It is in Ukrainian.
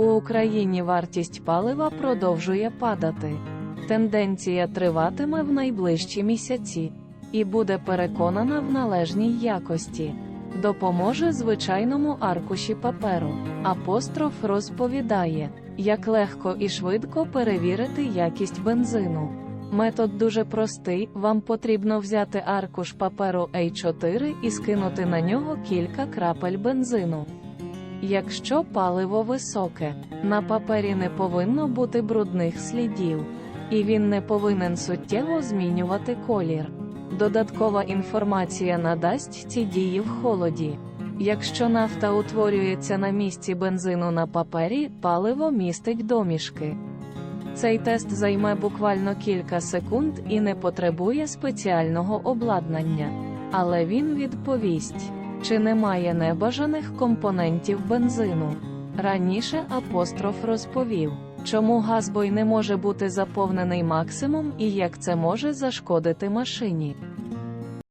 У Україні вартість палива продовжує падати. Тенденція триватиме в найближчі місяці і буде переконана в належній якості. Допоможе звичайному аркуші паперу. Апостроф розповідає, як легко і швидко перевірити якість бензину. Метод дуже простий, вам потрібно взяти аркуш паперу A4 і скинути на нього кілька крапель бензину. Якщо паливо високе, на папері не повинно бути брудних слідів, і він не повинен суттєво змінювати колір. Додаткова інформація надасть ці дії в холоді. Якщо нафта утворюється на місці бензину на папері, паливо містить домішки. Цей тест займе буквально кілька секунд і не потребує спеціального обладнання. Але він відповість, чи немає небажаних компонентів бензину. Раніше апостроф розповів, чому газбой не може бути заповнений максимум і як це може зашкодити машині.